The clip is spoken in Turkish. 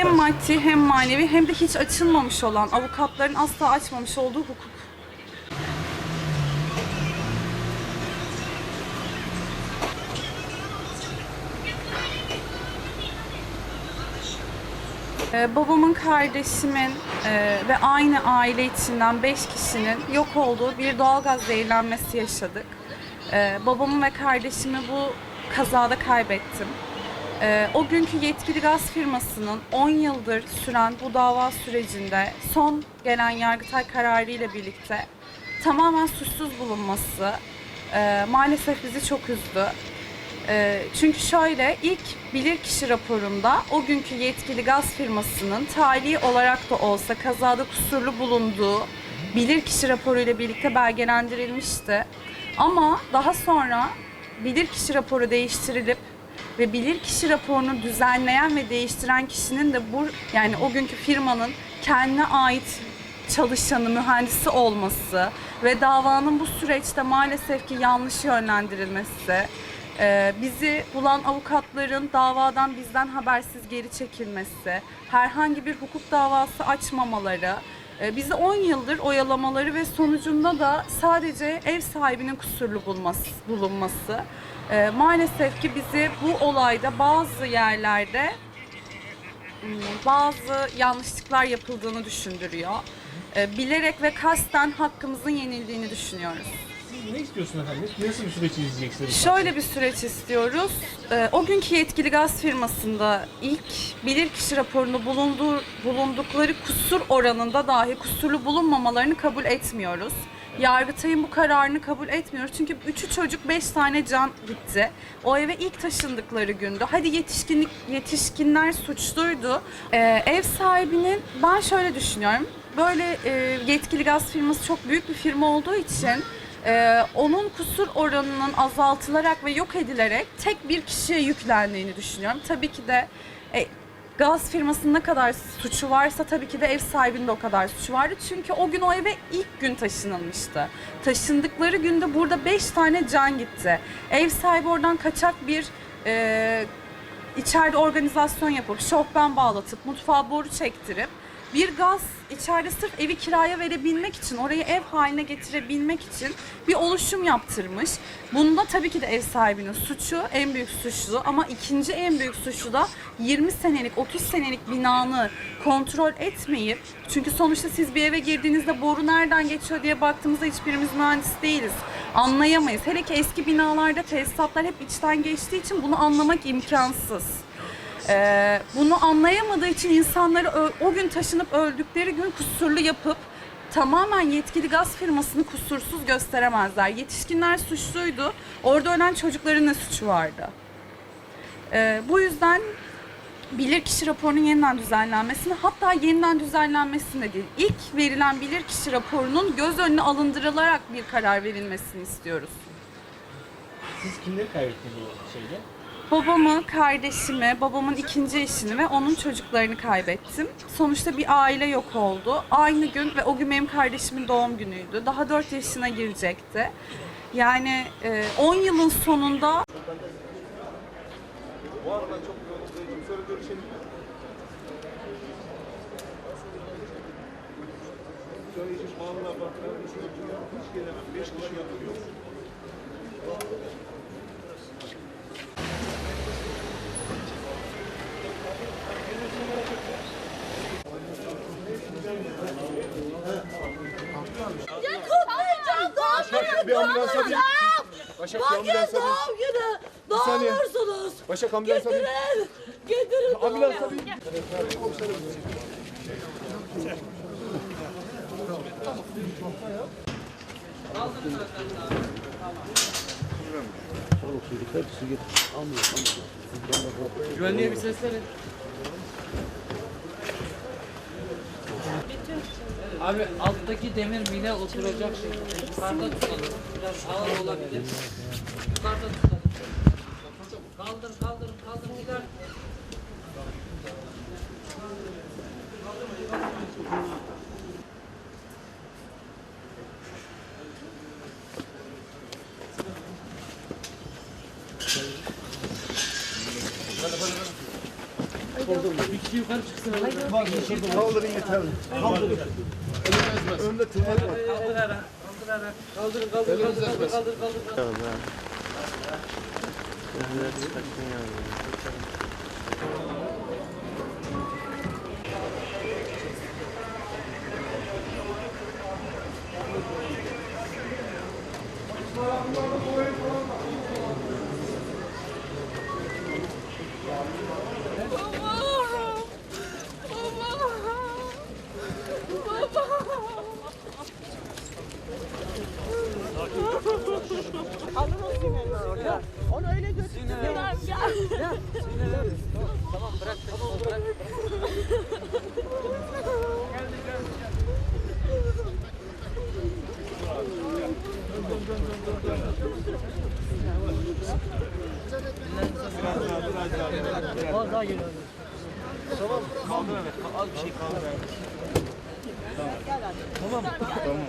Hem maddi hem manevi hem de hiç açılmamış olan avukatların asla açmamış olduğu hukuk. Ee, babamın kardeşimin e, ve aynı aile içinden 5 kişinin yok olduğu bir doğalgaz zehirlenmesi yaşadık. Ee, babamı ve kardeşimi bu kazada kaybettim. Ee, o günkü yetkili gaz firmasının 10 yıldır süren bu dava sürecinde son gelen Yargıtay kararı ile birlikte tamamen suçsuz bulunması e, maalesef bizi çok üzdü. Ee, çünkü şöyle ilk bilirkişi raporunda o günkü yetkili gaz firmasının tali olarak da olsa kazada kusurlu bulunduğu bilirkişi raporuyla birlikte belgelendirilmişti. Ama daha sonra bilirkişi raporu değiştirilip ve bilirkişi raporunu düzenleyen ve değiştiren kişinin de bu yani o günkü firmanın kendine ait çalışanı, mühendisi olması ve davanın bu süreçte maalesef ki yanlış yönlendirilmesi, e, bizi bulan avukatların davadan bizden habersiz geri çekilmesi, herhangi bir hukuk davası açmamaları, bizi 10 yıldır oyalamaları ve sonucunda da sadece ev sahibinin kusurlu bulması, bulunması e, maalesef ki bizi bu olayda bazı yerlerde hmm, bazı yanlışlıklar yapıldığını düşündürüyor. E, bilerek ve kasten hakkımızın yenildiğini düşünüyoruz. Ne istiyorsunuz efendim? Nasıl bir süreç izleyeceksiniz? Şöyle bir süreç istiyoruz. Ee, o günkü yetkili gaz firmasında ilk bilirkişi raporunu bulunduğu, bulundukları kusur oranında dahi kusurlu bulunmamalarını kabul etmiyoruz. Yargıtay'ın bu kararını kabul etmiyoruz. Çünkü üçü çocuk, beş tane can gitti. O eve ilk taşındıkları gündü. Hadi yetişkinlik yetişkinler suçluydu. Ee, ev sahibinin ben şöyle düşünüyorum. Böyle e, yetkili gaz firması çok büyük bir firma olduğu için ee, onun kusur oranının azaltılarak ve yok edilerek tek bir kişiye yüklendiğini düşünüyorum. Tabii ki de e, gaz firmasının ne kadar suçu varsa tabii ki de ev sahibinin de o kadar suçu vardı. Çünkü o gün o eve ilk gün taşınılmıştı. Taşındıkları günde burada 5 tane can gitti. Ev sahibi oradan kaçak bir e, içeride organizasyon yapıp şofben bağlatıp mutfağa boru çektirip bir gaz içeride sırf evi kiraya verebilmek için, orayı ev haline getirebilmek için bir oluşum yaptırmış. Bunda tabii ki de ev sahibinin suçu en büyük suçlu ama ikinci en büyük suçlu da 20 senelik, 30 senelik binanı kontrol etmeyip çünkü sonuçta siz bir eve girdiğinizde boru nereden geçiyor diye baktığımızda hiçbirimiz mühendis değiliz. Anlayamayız. Hele ki eski binalarda tesisatlar hep içten geçtiği için bunu anlamak imkansız. Ee, bunu anlayamadığı için insanları o gün taşınıp öldükleri gün kusurlu yapıp tamamen yetkili gaz firmasını kusursuz gösteremezler. Yetişkinler suçluydu. Orada ölen çocukların ne suçu vardı? Ee, bu yüzden bilirkişi raporunun yeniden düzenlenmesini hatta yeniden düzenlenmesini de değil. İlk verilen bilirkişi raporunun göz önüne alındırılarak bir karar verilmesini istiyoruz. Siz kimleri kaybettiniz bu şeyde? Babamı, kardeşimi, babamın ikinci eşini ve onun çocuklarını kaybettim. Sonuçta bir aile yok oldu. Aynı gün ve o gün benim kardeşimin doğum günüydü. Daha 4 yaşına girecekti. Yani e, 10 yılın sonunda Bu arada çok bağımla baklar, işin ucuna hiç gelemem. Beş kişi yapıyor. Kutlayacağım doğum günü. bir ambulans kutlayacağım. Başak bir Bugün ambulans arayayım. doğum günü. Ne saniye. olursunuz. Başak ambulans arayayım. Getirin. Getirin. Ambulans arayayım. Güvenliğe bir seslenin. Abi alttaki demir mine oturacak şey. Yukarıda tutalım. Biraz ağır olabilir. Yukarıda tutalım. Kaldır kaldır kaldır gider. Bir kişi yukarı çıksın. Kaldırın yeterli. Kaldırın. Önde tırnak var. Kaldırarak, kaldırarak. Kaldırın, kaldır, kaldır, kaldır, kaldır, kaldır. Kaldır evet. Az bir şey kaldır evet. Tamam. Tamam.